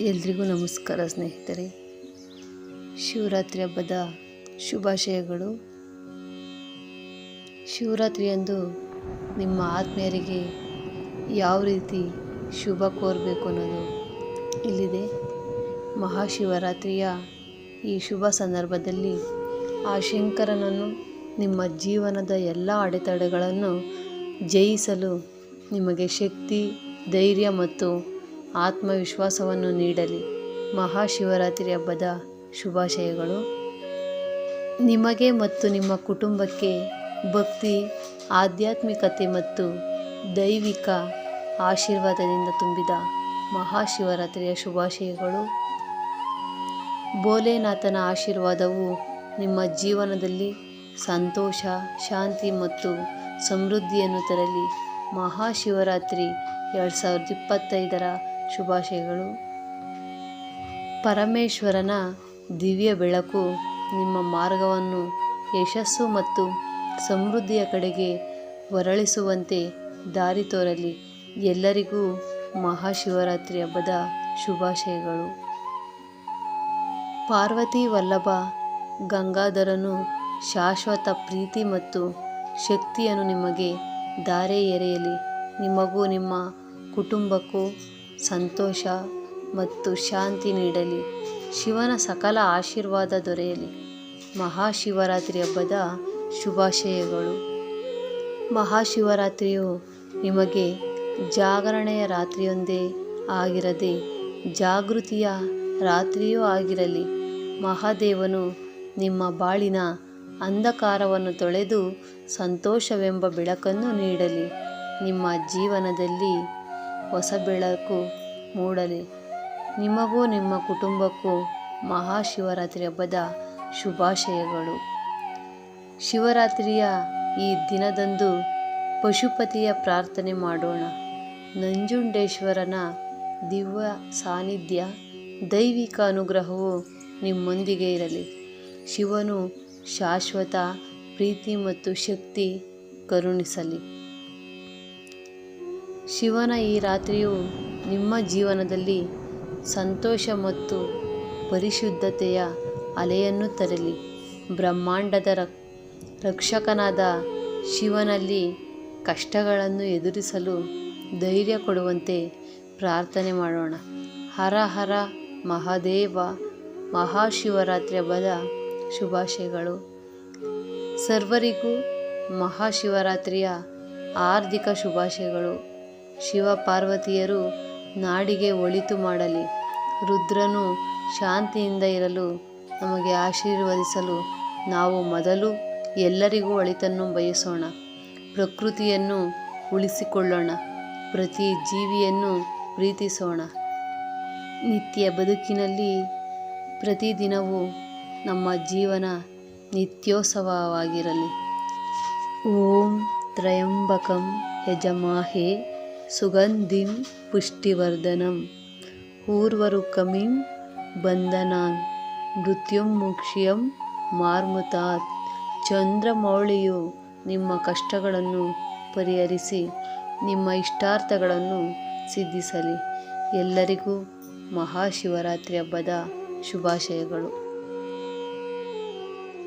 ಎಲ್ರಿಗೂ ನಮಸ್ಕಾರ ಸ್ನೇಹಿತರೆ. ಶಿವರಾತ್ರಿ ಹಬ್ಬದ ಶುಭಾಶಯಗಳು. ಶಿವರಾತ್ರಿಯಂದು ನಿಮ್ಮ ಆತ್ಮೀಯರಿಗೆ ಯಾವ ರೀತಿ ಶುಭ ಕೋರಬೇಕು ಅನ್ನೋದು ಇಲ್ಲಿದೆ. ಮಹಾಶಿವರಾತ್ರಿಯ ಈ ಶುಭ ಸಂದರ್ಭದಲ್ಲಿ ಆ ಶಂಕರನನ್ನು ನಿಮ್ಮ ಜೀವನದ ಎಲ್ಲ ಅಡೆತಡೆಗಳನ್ನು ಜಯಿಸಲು ನಿಮಗೆ ಶಕ್ತಿ, ಧೈರ್ಯ ಮತ್ತು ಆತ್ಮವಿಶ್ವಾಸವನ್ನು ನೀಡಲಿ. ಮಹಾಶಿವರಾತ್ರಿ ಹಬ್ಬದ ಶುಭಾಶಯಗಳು. ನಿಮಗೆ ಮತ್ತು ನಿಮ್ಮ ಕುಟುಂಬಕ್ಕೆ ಭಕ್ತಿ, ಆಧ್ಯಾತ್ಮಿಕತೆ ಮತ್ತು ದೈವಿಕ ಆಶೀರ್ವಾದದಿಂದ ತುಂಬಿದ ಮಹಾಶಿವರಾತ್ರಿಯ ಶುಭಾಶಯಗಳು. ಭೋಲೆನಾಥನ ಆಶೀರ್ವಾದವು ನಿಮ್ಮ ಜೀವನದಲ್ಲಿ ಸಂತೋಷ, ಶಾಂತಿ ಮತ್ತು ಸಮೃದ್ಧಿಯನ್ನು ತರಲಿ. ಮಹಾಶಿವರಾತ್ರಿ ಎರಡು ಸಾವಿರದ ಇಪ್ಪತ್ತೈದರ ಶುಭಾಶಯಗಳು. ಪರಮೇಶ್ವರನ ದಿವ್ಯ ಬೆಳಕು ನಿಮ್ಮ ಮಾರ್ಗವನ್ನು ಯಶಸ್ಸು ಮತ್ತು ಸಮೃದ್ಧಿಯ ಕಡೆಗೆ ಹೊರಳಿಸುವಂತೆ ದಾರಿ ತೋರಲಿ. ಎಲ್ಲರಿಗೂ ಮಹಾಶಿವರಾತ್ರಿ ಹಬ್ಬದ ಶುಭಾಶಯಗಳು. ಪಾರ್ವತಿ ವಲ್ಲಭ ಗಂಗಾಧರನು ಶಾಶ್ವತ ಪ್ರೀತಿ ಮತ್ತು ಶಕ್ತಿಯನ್ನು ನಿಮಗೆ ದಾರೆ ಎರೆಯಲಿ ನಿಮಗೂ ನಿಮ್ಮ ಕುಟುಂಬಕ್ಕೂ ಸಂತೋಷ ಮತ್ತು ಶಾಂತಿ ನೀಡಲಿ. ಶಿವನ ಸಕಲ ಆಶೀರ್ವಾದ ದೊರೆಯಲಿ. ಮಹಾಶಿವರಾತ್ರಿ ಹಬ್ಬದ ಶುಭಾಶಯಗಳು. ಮಹಾಶಿವರಾತ್ರಿಯು ನಿಮಗೆ ಜಾಗರಣೆಯ ರಾತ್ರಿಯೊಂದೇ ಆಗಿರದೆ ಜಾಗೃತಿಯ ರಾತ್ರಿಯೂ ಆಗಿರಲಿ. ಮಹಾದೇವನು ನಿಮ್ಮ ಬಾಳಿನ ಅಂಧಕಾರವನ್ನು ತೊಳೆದು ಸಂತೋಷವೆಂಬ ಬೆಳಕನ್ನು ನೀಡಲಿ. ನಿಮ್ಮ ಜೀವನದಲ್ಲಿ ಹೊಸ ಬೆಳಕು ಮೂಡಲಿ. ನಿಮಗೂ ನಿಮ್ಮ ಕುಟುಂಬಕ್ಕೂ ಮಹಾಶಿವರಾತ್ರಿ ಹಬ್ಬದ ಶುಭಾಶಯಗಳು. ಶಿವರಾತ್ರಿಯ ಈ ದಿನದಂದು ಪಶುಪತಿಯ ಪ್ರಾರ್ಥನೆ ಮಾಡೋಣ. ನಂಜುಂಡೇಶ್ವರನ ದಿವ್ಯ ಸಾನ್ನಿಧ್ಯ, ದೈವಿಕ ಅನುಗ್ರಹವು ನಿಮ್ಮೊಂದಿಗೆ ಇರಲಿ. ಶಿವನು ಶಾಶ್ವತ, ಪ್ರೀತಿ ಮತ್ತು ಶಕ್ತಿ ಕರುಣಿಸಲಿ. ಶಿವನ ಈ ರಾತ್ರಿಯು ನಿಮ್ಮ ಜೀವನದಲ್ಲಿ ಸಂತೋಷ ಮತ್ತು ಪರಿಶುದ್ಧತೆಯ ಅಲೆಯನ್ನು ತರಲಿ. ಬ್ರಹ್ಮಾಂಡದ ರಕ್ ರಕ್ಷಕನಾದ ಶಿವನಲ್ಲಿ ಕಷ್ಟಗಳನ್ನು ಎದುರಿಸಲು ಧೈರ್ಯ ಕೊಡುವಂತೆ ಪ್ರಾರ್ಥನೆ ಮಾಡೋಣ. ಹರ ಹರ ಮಹಾದೇವ, ಮಹಾಶಿವರಾತ್ರಿ ಹಬ್ಬದ ಶುಭಾಶಯಗಳು. ಸರ್ವರಿಗೂ ಮಹಾಶಿವರಾತ್ರಿಯ ಆರ್ಥಿಕ ಶುಭಾಶಯಗಳು. ಶಿವ ಪಾರ್ವತಿಯರು ನಾಡಿಗೆ ಒಳಿತು ಮಾಡಲಿ. ರುದ್ರನು ಶಾಂತಿಯಿಂದ ಇರಲು ನಮಗೆ ಆಶೀರ್ವದಿಸಲು ನಾವು ಮೊದಲು ಎಲ್ಲರಿಗೂ ಒಳಿತನ್ನು ಬಯಸೋಣ. ಪ್ರಕೃತಿಯನ್ನು ಉಳಿಸಿಕೊಳ್ಳೋಣ. ಪ್ರತಿ ಜೀವಿಯನ್ನು ಪ್ರೀತಿಸೋಣ. ನಿತ್ಯ ಬದುಕಿನಲ್ಲಿ ಪ್ರತಿದಿನವೂ ನಮ್ಮ ಜೀವನ ನಿತ್ಯೋತ್ಸವವಾಗಿರಲಿ. ಓಂ ತ್ರಯಂಬಕಂ ಯಜಮಾಹೆ ಸುಗಂಧಿಂ ಪುಷ್ಟಿವರ್ಧನಂ. ಊರ್ವರುಕಮಿಂ ಬಂಧನಾನ್. ಮೃತ್ಯುಮುಕ್ಷ್ಯಂ ಮಾರ್ಮುತಾತ್. ಚಂದ್ರಮೌಳಿಯು ನಿಮ್ಮ ಕಷ್ಟಗಳನ್ನು ಪರಿಹರಿಸಿ, ನಿಮ್ಮ ಇಷ್ಟಾರ್ಥಗಳನ್ನು ಸಿದ್ಧಿಸಲಿ. ಎಲ್ಲರಿಗೂ ಮಹಾಶಿವರಾತ್ರಿ ಹಬ್ಬದ ಶುಭಾಶಯಗಳು.